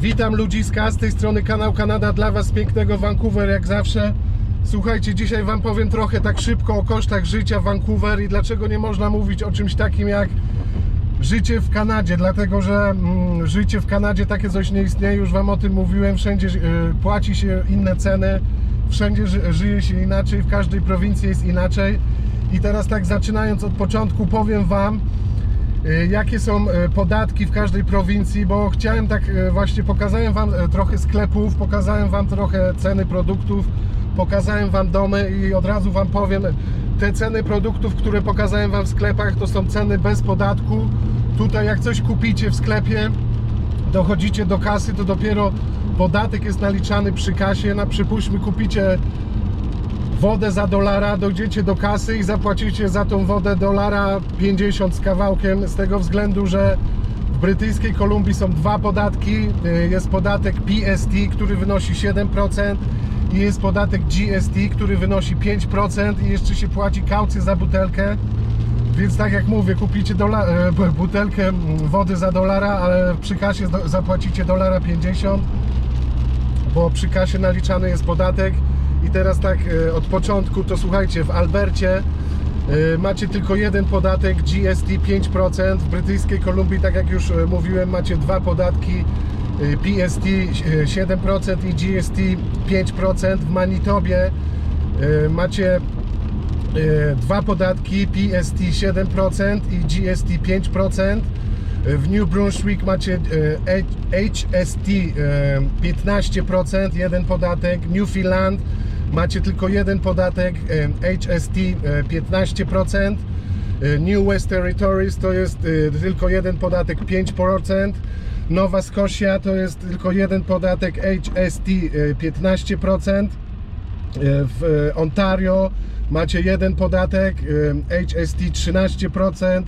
Witam ludziska, z tej strony kanał Kanada dla Was pięknego Vancouver jak zawsze. Słuchajcie, dzisiaj Wam powiem trochę tak szybko o kosztach życia w Vancouver i dlaczego nie można mówić o czymś takim jak życie w Kanadzie, dlatego że mm, życie w Kanadzie takie coś nie istnieje, już Wam o tym mówiłem, wszędzie y, płaci się inne ceny, wszędzie ży, żyje się inaczej, w każdej prowincji jest inaczej i teraz tak zaczynając od początku powiem Wam, jakie są y, podatki w każdej prowincji, bo chciałem tak y, właśnie, pokazałem Wam trochę sklepów, pokazałem Wam trochę ceny produktów, pokazałem Wam domy i od razu Wam powiem, te ceny produktów, które pokazałem Wam w sklepach, to są ceny bez podatku. Tutaj jak coś kupicie w sklepie, dochodzicie do kasy, to dopiero podatek jest naliczany przy kasie. Na przypuśćmy kupicie wodę za dolara, dojdziecie do kasy i zapłacicie za tą wodę dolara 50 z kawałkiem, z tego względu, że w brytyjskiej Kolumbii są dwa podatki. Y, Jest podatek PST, który wynosi 7% i jest podatek GST, który wynosi 5% i jeszcze się płaci kaucję za butelkę. Więc tak jak mówię, kupicie e, bu- butelkę wody za dolara, ale przy kasie zapłacicie dolara 50 bo przy kasie naliczany jest podatek i teraz tak e, od początku to słuchajcie, w Albercie e, macie tylko jeden podatek GST 5%, w brytyjskiej Kolumbii tak jak już e, mówiłem macie dwa podatki PST e, 7% i GST 5%, w Manitobie macie dwa podatki PST 7% i GST 5%. W New Brunswick macie HST e, 15%, jeden podatek. Newfoundland macie tylko jeden podatek HST e, 15%. E, New West Territories to jest tylko jeden podatek 5%. Nowa Scotia to jest tylko jeden podatek HST e, 15%. W Ontario macie jeden podatek, HST 13%,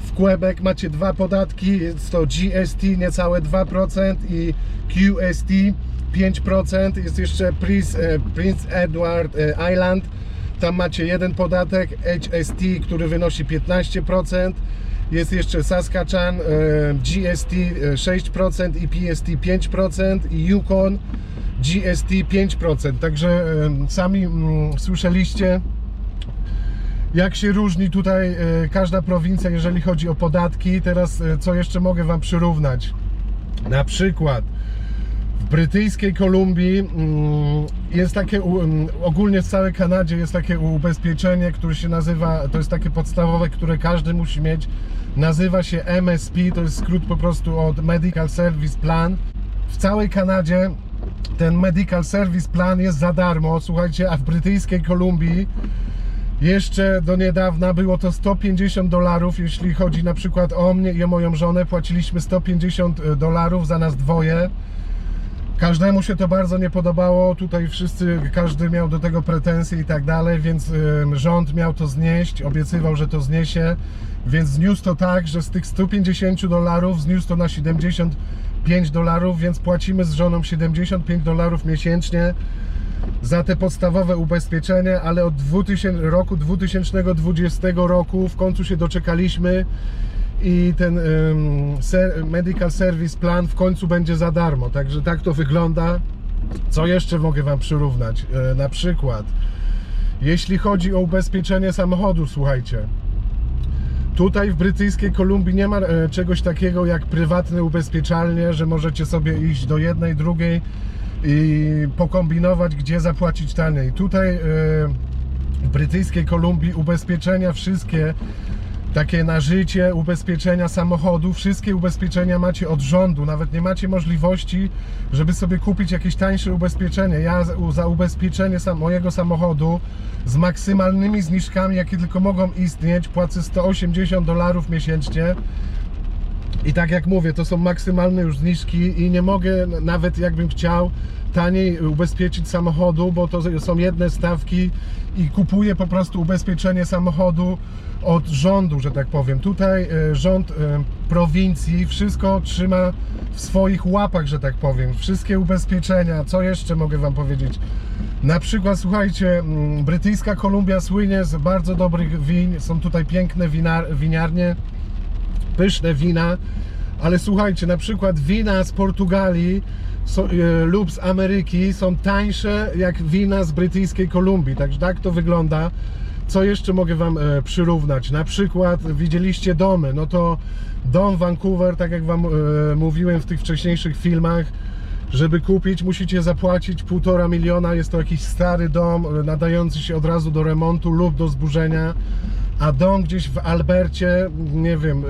w Quebec macie dwa podatki, jest to GST niecałe 2% i QST 5%, jest jeszcze Prince, e, Prince Edward e, Island, tam macie jeden podatek, HST, który wynosi 15%, jest jeszcze Saskatchewan, e, GST e, 6% i PST 5% i Yukon GST 5%. Także sami mm, słyszeliście, jak się różni tutaj każda prowincja, jeżeli chodzi o podatki. Teraz co jeszcze mogę Wam przyrównać? Na przykład w brytyjskiej Kolumbii mm, jest takie, mm, ogólnie w całej Kanadzie jest takie ubezpieczenie, które się nazywa, to jest takie podstawowe, które każdy musi mieć. Nazywa się MSP, to jest skrót po prostu od Medical Service Plan. W całej Kanadzie ten Medical Service Plan jest za darmo, słuchajcie, a w brytyjskiej Kolumbii jeszcze do niedawna było to 150 dolarów, jeśli chodzi na przykład o mnie i o moją żonę, płaciliśmy 150 dolarów za nas dwoje. Każdemu się to bardzo nie podobało, tutaj wszyscy, każdy miał do tego pretensje i tak dalej, więc rząd miał to znieść, obiecywał, że to zniesie, więc zniósł to tak, że z tych 150 dolarów zniósł to na 75 dolarów, więc płacimy z żoną 75 dolarów miesięcznie za te podstawowe ubezpieczenie, ale od 2000, roku 2020 roku w końcu się doczekaliśmy i ten ym, ser, Medical Service Plan w końcu będzie za darmo. Także tak to wygląda. Co jeszcze mogę Wam przyrównać? E, na przykład, jeśli chodzi o ubezpieczenie samochodu, słuchajcie. Tutaj w brytyjskiej Kolumbii nie ma e, czegoś takiego jak prywatne ubezpieczalnie, że możecie sobie iść do jednej, drugiej i pokombinować, gdzie zapłacić taniej. Tutaj e, w brytyjskiej Kolumbii ubezpieczenia wszystkie takie na życie, ubezpieczenia samochodu, wszystkie ubezpieczenia macie od rządu, nawet nie macie możliwości, żeby sobie kupić jakieś tańsze ubezpieczenie. Ja za- ubezpieczenie mojego samochodu z maksymalnymi zniżkami, jakie tylko mogą istnieć, płacę 180 dolarów miesięcznie. I tak jak mówię, to są maksymalne już zniżki i nie mogę nawet jakbym chciał taniej ubezpieczyć samochodu, bo to są jedne stawki i kupuję po prostu ubezpieczenie samochodu od rządu, że tak powiem. Tutaj e, rząd e, prowincji wszystko trzyma w swoich łapach, że tak powiem. Wszystkie ubezpieczenia, co jeszcze mogę Wam powiedzieć? Na przykład, słuchajcie, brytyjska Kolumbia słynie z bardzo dobrych win, są tutaj piękne winar, winiarnie pyszne wina, ale słuchajcie, na przykład wina z Portugalii są, e, lub z Ameryki są tańsze jak wina z brytyjskiej Kolumbii, także tak to wygląda. Co jeszcze mogę Wam e, przyrównać? Na przykład widzieliście domy, no to dom Vancouver, tak jak Wam e, mówiłem w tych wcześniejszych filmach, żeby kupić musicie zapłacić półtora miliona, jest to jakiś stary dom e, nadający się od razu do remontu lub do zburzenia, a dom gdzieś w Albercie, nie wiem, e,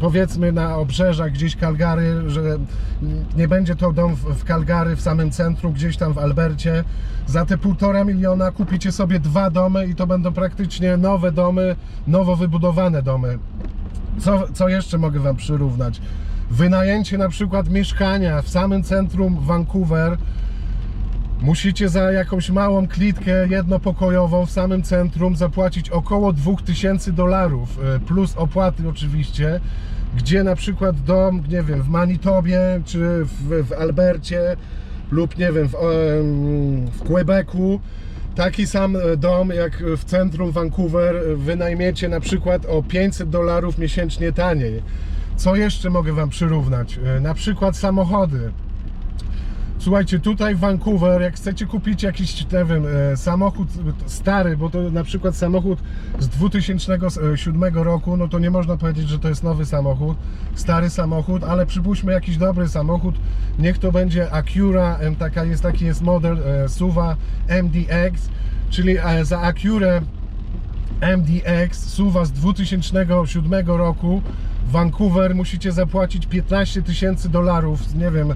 powiedzmy na obrzeżach gdzieś Calgary, że nie będzie to dom w, Calgary w samym centrum, gdzieś tam w Albercie, za te półtora miliona kupicie sobie dwa domy i to będą praktycznie nowe domy, nowo wybudowane domy. Co, co jeszcze mogę Wam przyrównać? Wynajęcie na przykład mieszkania w samym centrum Vancouver. Musicie za jakąś małą klitkę jednopokojową w samym centrum zapłacić około 2000 dolarów, e, plus opłaty oczywiście, gdzie na przykład dom, nie wiem, w Manitobie czy w, w Albercie lub nie wiem, w, w Quebecu taki sam e, dom jak w centrum Vancouver e, wynajmiecie na przykład o 500 dolarów miesięcznie taniej. Co jeszcze mogę Wam przyrównać? Na przykład samochody. Słuchajcie, tutaj w Vancouver, jak chcecie kupić jakiś, nie wiem, e, samochód stary, bo to na przykład samochód z 2007 roku, no to nie można powiedzieć, że to jest nowy samochód, stary samochód, ale przypuśćmy jakiś dobry samochód, niech to będzie Acura, taka jest, taki jest model e, SUVa MDX, czyli e, za Acurę MDX SUVa z 2007 roku. Vancouver musicie zapłacić 15 tysięcy dolarów, nie wiem,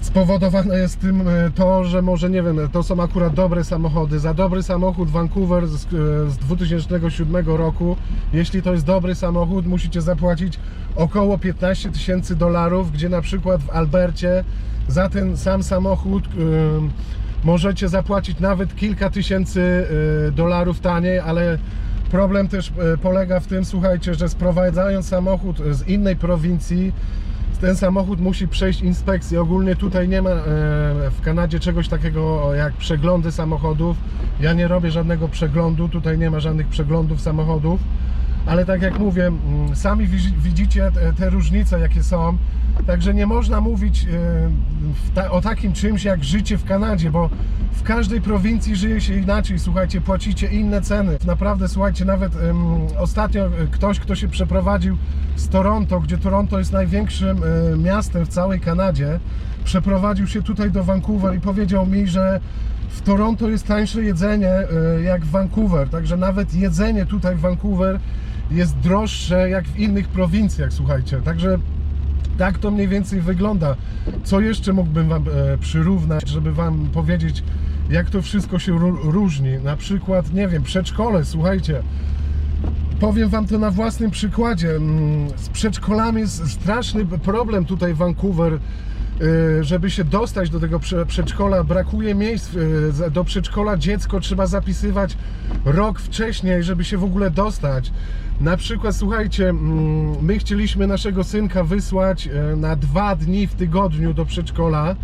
spowodowane jest tym e, to, że może nie wiem, to są akurat dobre samochody. Za dobry samochód Vancouver z, e, z 2007 roku, jeśli to jest dobry samochód, musicie zapłacić około 15 tysięcy dolarów, gdzie na przykład w Albercie za ten sam samochód em, możecie zapłacić nawet kilka tysięcy e, dolarów taniej, ale problem też polega w tym, słuchajcie, że sprowadzając samochód z innej prowincji, ten samochód musi przejść inspekcję. Ogólnie tutaj nie ma e, w Kanadzie czegoś takiego jak przeglądy samochodów. Ja nie robię żadnego przeglądu, tutaj nie ma żadnych przeglądów samochodów. Ale tak jak mówię, mm, sami widzi- widzicie te, różnice, jakie są. Także nie można mówić e, o takim czymś jak życie w Kanadzie, bo w każdej prowincji żyje się inaczej. Słuchajcie, płacicie inne ceny. Naprawdę, słuchajcie, nawet ostatnio e, ktoś, kto się przeprowadził z Toronto, gdzie Toronto jest największym e, miastem w całej Kanadzie, przeprowadził się tutaj do Vancouver i powiedział mi, że w Toronto jest tańsze jedzenie jak w Vancouver, także nawet jedzenie tutaj w Vancouver jest droższe jak w innych prowincjach, słuchajcie. Także tak to mniej więcej wygląda. Co jeszcze mógłbym Wam e, przyrównać, żeby Wam powiedzieć, jak to wszystko się ró- różni? Na przykład, nie wiem, przedszkole, słuchajcie. Powiem Wam to na własnym przykładzie. Mm, Z przedszkolami jest straszny problem tutaj Vancouver. Y, Żeby się dostać do tego prze- przedszkola, brakuje miejsc. y, Do przedszkola dziecko trzeba zapisywać rok wcześniej, żeby się w ogóle dostać. Na przykład, słuchajcie, mm, my chcieliśmy naszego synka wysłać y, na dwa dni w tygodniu do przedszkola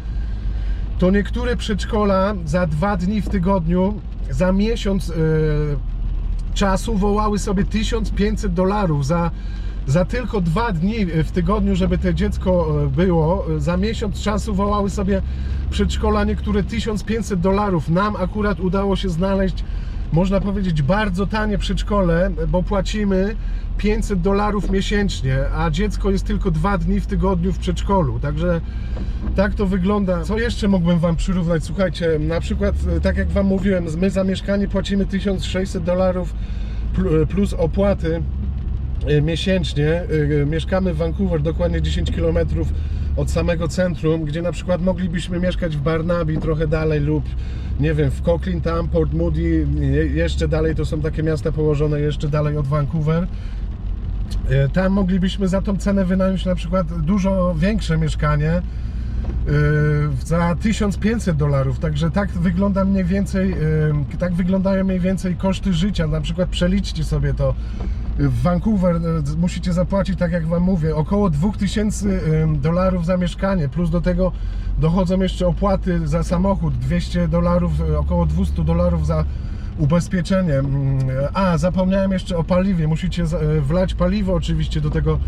to niektóre przedszkola za dwa dni w tygodniu, za miesiąc e, czasu wołały sobie 1500 dolarów za, za tylko dwa dni w tygodniu, żeby to dziecko e, było. Za miesiąc czasu wołały sobie przedszkola niektóre 1500 dolarów. Nam akurat udało się znaleźć, można powiedzieć, bardzo tanie przedszkole, bo płacimy 500 dolarów miesięcznie, a dziecko jest tylko dwa dni w tygodniu w przedszkolu. Także tak to wygląda. Co jeszcze mógłbym Wam przyrównać? Słuchajcie, na przykład, e, tak jak Wam mówiłem, my za mieszkanie płacimy 1600 dolarów pl- plus opłaty e, miesięcznie. E, Mieszkamy w Vancouver, dokładnie 10 km od samego centrum, gdzie na przykład moglibyśmy mieszkać w Barnaby trochę dalej lub nie wiem, w Cochrane tam, Port Moody, je- jeszcze dalej to są takie miasta położone jeszcze dalej od Vancouver. Tam moglibyśmy za tą cenę wynająć na przykład dużo większe mieszkanie za 1500 dolarów. Także tak wygląda mniej więcej, tak wyglądają mniej więcej koszty życia. Na przykład przeliczcie sobie to. W Vancouver yy, musicie zapłacić, tak jak Wam mówię, około 2000 yy, dolarów za mieszkanie, plus do tego dochodzą jeszcze opłaty za samochód, 200 dolarów, yy, około 200 dolarów za ubezpieczenie. Mm, A, zapomniałem jeszcze o paliwie. Musicie e, wlać paliwo oczywiście do tego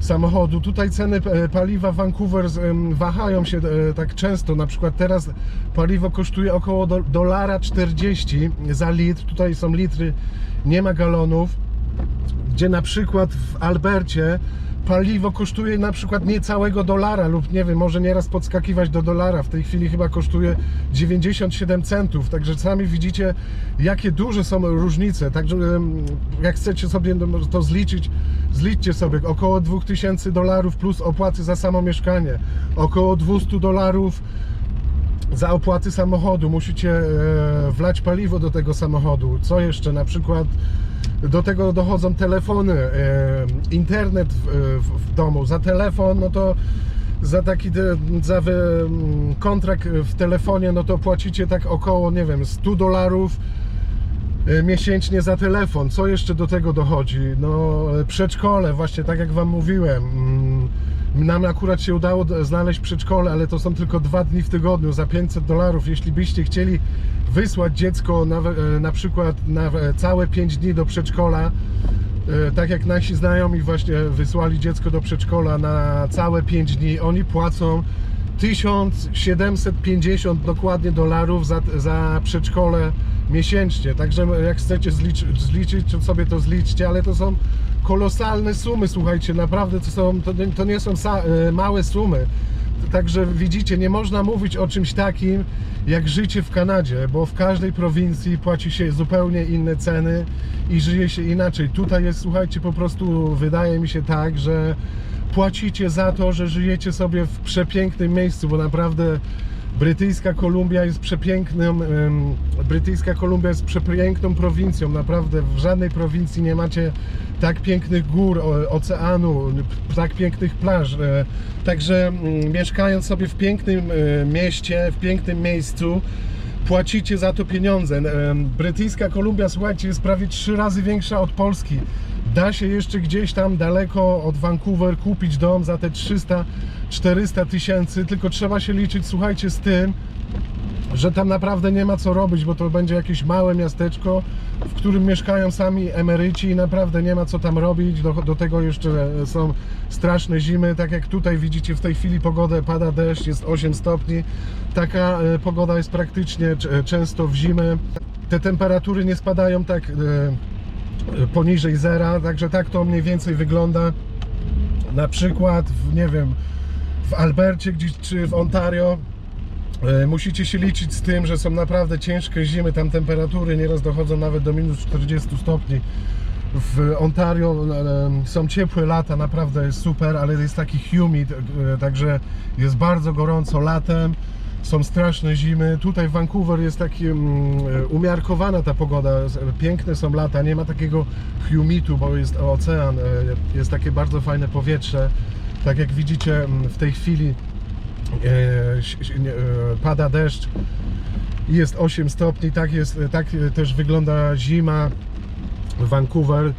samochodu. Tutaj ceny e, paliwa Vancouver wahają się e, tak często. Na przykład teraz paliwo kosztuje około do, dolara 40 za litr. Tutaj są litry, nie ma galonów gdzie na przykład w Albercie paliwo kosztuje na przykład niecałego dolara lub nie wiem, może nieraz podskakiwać do dolara. W tej chwili chyba kosztuje 97 centów, także sami widzicie jakie duże są różnice. Także jak chcecie sobie no, to zliczyć, zliczcie sobie około 2000 dolarów plus opłaty za samo mieszkanie, około 200 dolarów za opłaty samochodu musicie e, wlać paliwo do tego samochodu. Co jeszcze? Na przykład do tego dochodzą telefony, e, internet w, domu. Za telefon, no to za taki za mm, kontrakt w telefonie, no to płacicie tak około, nie wiem, 100 dolarów e, miesięcznie za telefon. Co jeszcze do tego dochodzi? No, e, przedszkole, właśnie tak jak Wam mówiłem. Nam akurat się udało znaleźć przedszkole, ale to są tylko dwa dni w tygodniu za 500 dolarów. Jeśli byście chcieli wysłać dziecko na, e, na przykład na całe 5 dni do przedszkola, e, tak jak nasi znajomi właśnie wysłali dziecko do przedszkola na całe 5 dni, oni płacą 1750 dokładnie dolarów za, za przedszkole miesięcznie. Także jak chcecie zliczy, zliczyć, to sobie to zliczcie, ale to są kolosalne sumy, słuchajcie, naprawdę to, są, to, to nie są sa, e, małe sumy. Także widzicie, nie można mówić o czymś takim jak życie w Kanadzie, bo w każdej prowincji płaci się zupełnie inne ceny i żyje się inaczej. Tutaj jest, słuchajcie, po prostu wydaje mi się tak, że płacicie za to, że żyjecie sobie w przepięknym miejscu, bo naprawdę Brytyjska Kolumbia jest przepiękną, em, Brytyjska Kolumbia jest przepiękną prowincją, naprawdę w żadnej prowincji nie macie tak pięknych gór, oceanu, tak pięknych plaż. e, Także mieszkając sobie w pięknym e, mieście, w pięknym miejscu, płacicie za to pieniądze. Em, Brytyjska Kolumbia, słuchajcie, jest prawie trzy razy większa od Polski. Da się jeszcze gdzieś tam daleko od Vancouver kupić dom za te 300-400 tysięcy, tylko trzeba się liczyć, słuchajcie, z tym, że tam naprawdę nie ma co robić, bo to będzie jakieś małe miasteczko, w którym mieszkają sami emeryci i naprawdę nie ma co tam robić. Do, do tego jeszcze są straszne zimy, tak jak tutaj widzicie w tej chwili pogodę, pada deszcz, jest 8 stopni. Taka e, pogoda jest praktycznie często w zimę. Te temperatury nie spadają tak e, poniżej zera, także tak to mniej więcej wygląda. Na przykład, w, nie wiem, w Albercie gdzieś, czy w Ontario E, Musicie się liczyć z tym, że są naprawdę ciężkie zimy, tam temperatury nieraz dochodzą nawet do minus 40 stopni. W Ontario e, są ciepłe lata, naprawdę jest super, ale jest taki humid, e, także jest bardzo gorąco latem. Są straszne zimy. Tutaj w Vancouver jest taki mm, e, umiarkowana ta pogoda. Piękne są lata, nie ma takiego humidu, bo jest ocean, e, jest takie bardzo fajne powietrze. Tak jak widzicie mm, w tej chwili e, e, pada deszcz jest 8 stopni, tak, jest, tak też wygląda zima w Vancouver.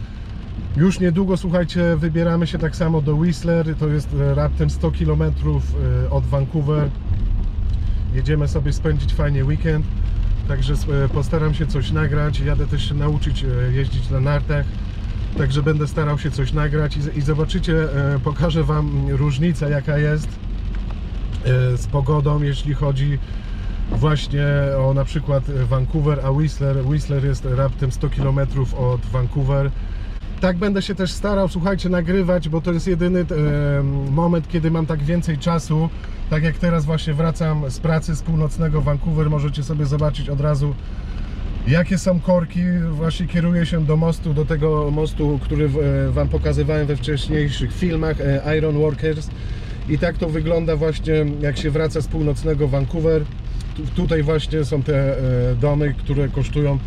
Już niedługo, słuchajcie, wybieramy się tak samo do Whistler, to jest e, raptem 100 km od Vancouver. Jedziemy sobie spędzić fajnie weekend, także e, postaram się coś nagrać, jadę też się nauczyć e, jeździć na nartach. Także będę starał się coś nagrać i, zobaczycie, e, pokażę Wam różnicę jaka jest z pogodą, jeśli chodzi właśnie o na przykład Vancouver, a Whistler. Whistler jest raptem 100 km od Vancouver. Tak będę się też starał, słuchajcie, nagrywać, bo to jest jedyny moment, kiedy mam tak więcej czasu. Tak jak teraz właśnie wracam z pracy z północnego Vancouver, możecie sobie zobaczyć od razu Jakie są korki? Właśnie kieruję się do mostu, do tego mostu, który e, Wam pokazywałem we wcześniejszych filmach, e, Iron Workers. I tak to wygląda właśnie, jak się wraca z północnego Vancouver. Tu, tutaj właśnie są te e, domy, które kosztują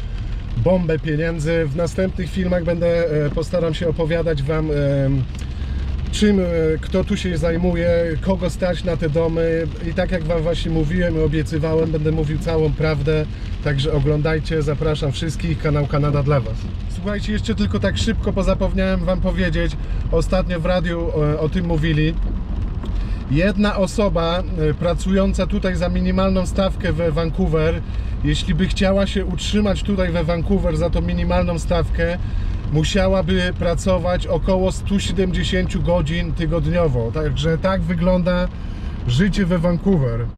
bombę pieniędzy. W następnych filmach będę, postaram się opowiadać Wam czym, e, kto tu się zajmuje, kogo stać na te domy. I tak jak Wam właśnie mówiłem i obiecywałem, będę mówił całą prawdę, także oglądajcie, zapraszam wszystkich, kanał Kanada dla Was. Słuchajcie, jeszcze tylko tak szybko, bo zapomniałem Wam powiedzieć, ostatnio w radiu e, o tym mówili, Jedna osoba e, pracująca tutaj za minimalną stawkę we Vancouver, jeśli by chciała się utrzymać tutaj we Vancouver za tą minimalną stawkę, musiałaby pracować około 170 godzin tygodniowo. Także tak wygląda życie we Vancouver.